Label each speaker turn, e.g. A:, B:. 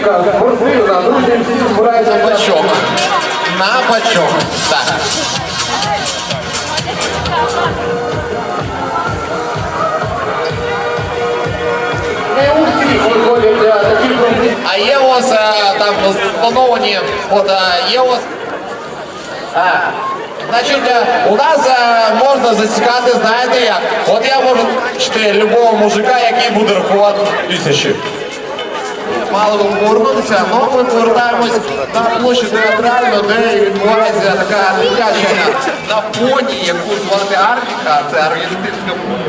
A: Бруківка, Горзина, друзі, всі збираються. На бачок. На бачок. Так. Е, а є у е, там сплановані, от е, є у Значить, у нас можна зацікати, знаєте як? От я можу бачити любого мужика, який буде рахувати тисячі. Мало повернутися, але ми повертаємось на площу театральну, де відбувається така дитяча на поні, яку звати Арвіка, це аргентинська поні.